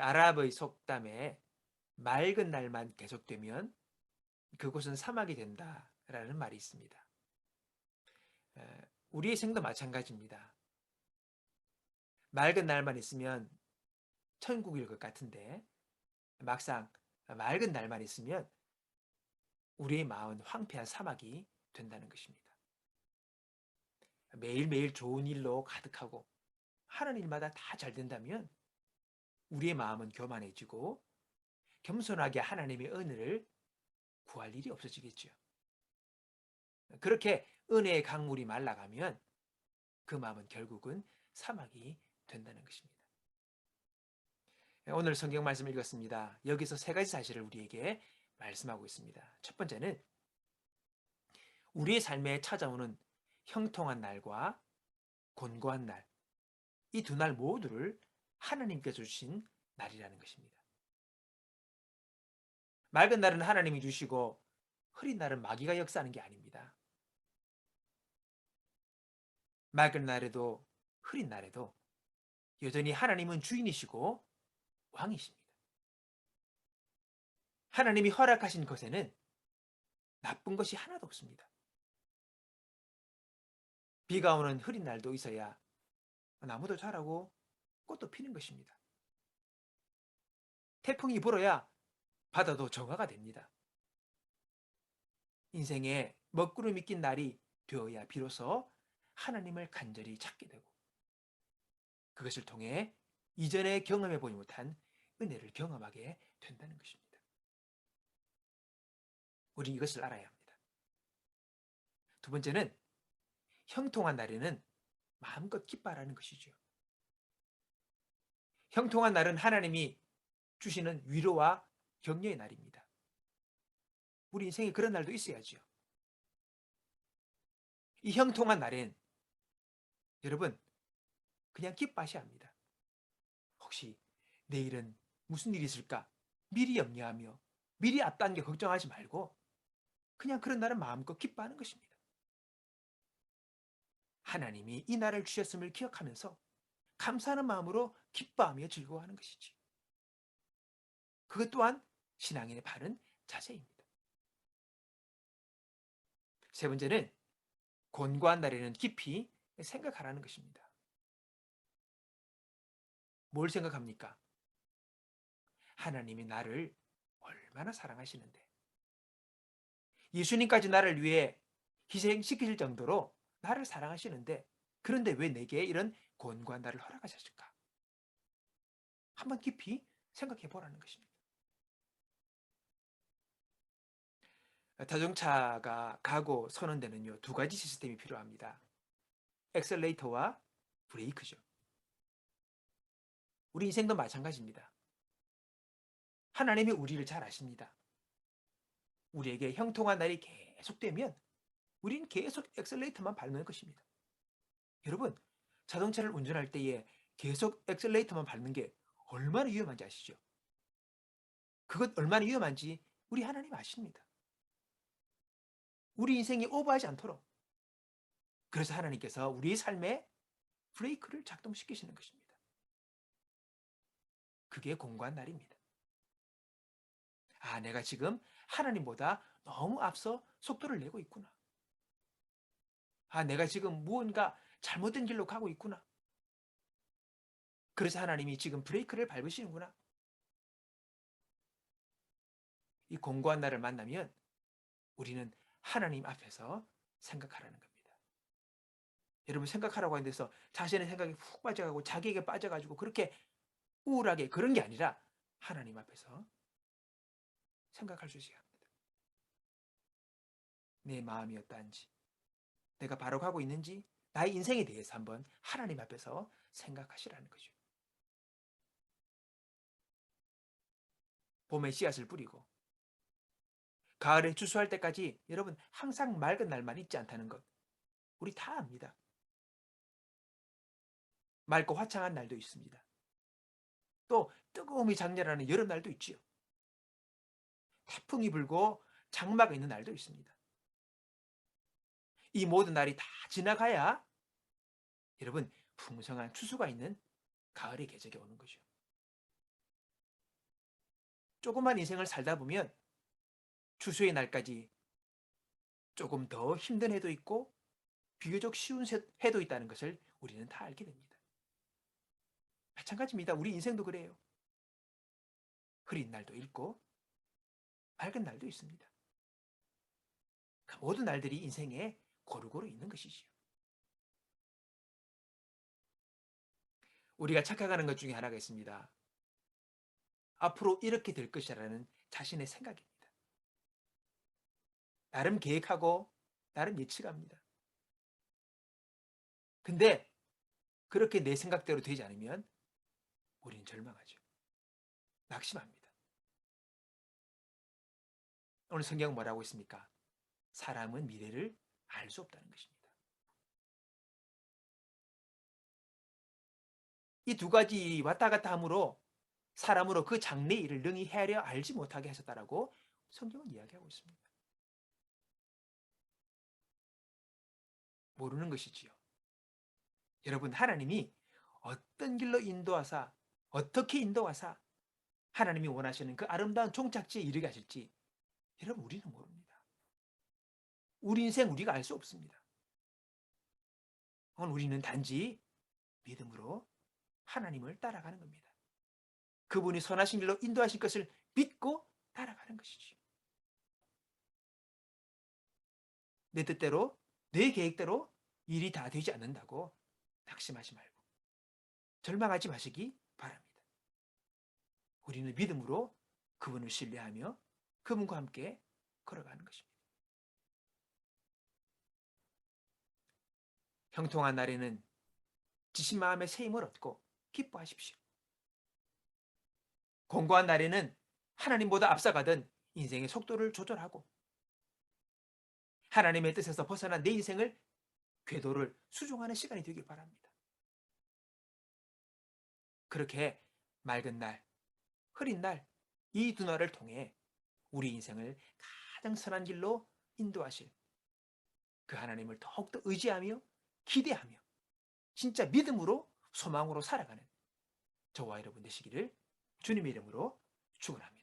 아랍의 속담에 맑은 날만 계속되면 그곳은 사막이 된다라는 말이 있습니다. 에, 우리의 생도 마찬가지입니다. 맑은 날만 있으면 천국일 것 같은데 막상 맑은 날만 있으면 우리의 마음은 황폐한 사막이 된다는 것입니다. 매일매일 좋은 일로 가득하고 하는 일마다 다 잘 된다면 우리의 마음은 교만해지고 겸손하게 하나님의 은혜를 구할 일이 없어지겠죠. 그렇게 은혜의 강물이 말라가면 그 마음은 결국은 사막이 된다는 것입니다. 오늘 성경 말씀 읽었습니다. 여기서 세 가지 사실을 우리에게 말씀하고 있습니다. 첫 번째는 우리의 삶에 찾아오는 형통한 날과 곤고한 날, 이 두 날 모두를 하나님께 주신 날이라는 것입니다. 맑은 날은 하나님이 주시고 흐린 날은 마귀가 역사하는 게 아닙니다. 맑은 날에도 흐린 날에도 여전히 하나님은 주인이시고 왕이십니다. 하나님이 허락하신 것에는 나쁜 것이 하나도 없습니다. 비가 오는 흐린 날도 있어야 나무도 자라고 꽃도 피는 것입니다. 태풍이 불어야 바다도 정화가 됩니다. 인생에 먹구름이 낀 날이 되어야 비로소 하나님을 간절히 찾게 되고 그것을 통해 이전에 경험해 보지 못한 은혜를 경험하게 된다는 것입니다. 우리 이것을 알아야 합니다. 두 번째는 형통한 날에는 마음껏 기뻐하라는 것이죠. 형통한 날은 하나님이 주시는 위로와 격려의 날입니다. 우리 인생에 그런 날도 있어야죠. 이 형통한 날엔 여러분 그냥 기뻐하셔야 합니다. 혹시 내일은 무슨 일이 있을까 미리 염려하며 미리 앞당겨 걱정하지 말고 그냥 그런 날은 마음껏 기뻐하는 것입니다. 하나님이 이 날을 주셨음을 기억하면서 감사하는 마음으로 기뻐하며 즐거워하는 것이지. 그것 또한 신앙인의 바른 자세입니다. 세 번째는 곤고한 날에는 깊이 생각하라는 것입니다. 뭘 생각합니까? 하나님이 나를 얼마나 사랑하시는데 예수님까지 나를 위해 희생시킬 정도로 나를 사랑하시는데 그런데 왜 내게 이런 곤고한 날을 허락하셨을까? 한번 깊이 생각해 보라는 것입니다. 자동차가 가고 서는 데는요 두 가지 시스템이 필요합니다. 엑셀레이터와 브레이크죠. 우리 인생도 마찬가지입니다. 하나님이 우리를 잘 아십니다. 우리에게 형통한 날이 계속되면 우리는 계속 엑셀레이터만 밟는 것입니다. 여러분, 자동차를 운전할 때에 계속 엑셀레이터만 밟는 게 얼마나 위험한지 아시죠? 그것 얼마나 위험한지 우리 하나님 아십니다. 우리 인생이 오버하지 않도록. 그래서 하나님께서 우리의 삶에 브레이크를 작동시키시는 것입니다. 그게 공고한 날입니다. 아, 내가 지금 하나님보다 너무 앞서 속도를 내고 있구나. 아, 내가 지금 무언가 잘못된 길로 가고 있구나. 그래서 하나님이 지금 브레이크를 밟으시는구나. 이 공고한 날을 만나면 우리는 하나님 앞에서 생각하라는 겁니다. 여러분 생각하라고 하는 데서 자신의 생각이 훅 빠져가고 자기에게 빠져가지고 그렇게 우울하게 그런 게 아니라 하나님 앞에서 생각할 수 있어야 합니다. 내 마음이 어떠한지, 내가 바로 가고 있는지, 나의 인생에 대해서 한번 하나님 앞에서 생각하시라는 거죠. 봄에 씨앗을 뿌리고 가을에 추수할 때까지 여러분 항상 맑은 날만 있지 않다는 것 우리 다 압니다. 맑고 화창한 날도 있습니다. 또 뜨거움이 장렬하는 여름날도 있지요. 태풍이 불고 장마가 있는 날도 있습니다. 이 모든 날이 다 지나가야 여러분 풍성한 추수가 있는 가을의 계절이 오는 거죠. 조그만 인생을 살다 보면 추수의 날까지 조금 더 힘든 해도 있고 비교적 쉬운 세- 해도 있다는 것을 우리는 다 알게 됩니다. 마찬가지입니다. 우리 인생도 그래요. 흐린 날도 있고 맑은 날도 있습니다. 그 모든 날들이 인생에 고루고루 있는 것이지요. 우리가 착각하는 것 중에 하나가 있습니다. 앞으로 이렇게 될 것이라는 자신의 생각입니다. 나름 계획하고 나름 예측합니다. 근데 그렇게 내 생각대로 되지 않으면 우리는 절망하죠. 낙심합니다. 오늘 성경은 뭐라고 있습니까? 사람은 미래를 알 수 없다는 것입니다. 이 두 가지 일이 왔다 갔다 함으로 사람으로 그 장래 일을 능히 헤아려 알지 못하게 하셨다라고 성경은 이야기하고 있습니다. 모르는 것이지요. 여러분 하나님이 어떤 길로 인도하사 어떻게 인도하사 하나님이 원하시는 그 아름다운 종착지에 이르게 하실지 여러분 우리는 모릅니다. 우리 인생 우리가 알 수 없습니다. 우리는 단지 믿음으로 하나님을 따라가는 겁니다. 그분이 선하신 길로 인도하실 것을 믿고 따라가는 것이죠. 내 뜻대로 내 계획대로 일이 다 되지 않는다고 낙심하지 말고 절망하지 마시기 바랍니다. 우리는 믿음으로 그분을 신뢰하며 그분과 함께 걸어가는 것입니다. 형통한 날에는 지신 마음의 새 힘을 얻고 기뻐하십시오. 공고한 날에는 하나님보다 앞서가던 인생의 속도를 조절하고 하나님의 뜻에서 벗어난 내 인생을 궤도를 수종하는 시간이 되길 바랍니다. 그렇게 맑은 날, 흐린 날, 이 두 날을 통해 우리 인생을 가장 선한 길로 인도하실 그 하나님을 더욱더 의지하며 기대하며 진짜 믿음으로 소망으로 살아가는 저와 여러분 되시기를 주님의 이름으로 축원합니다.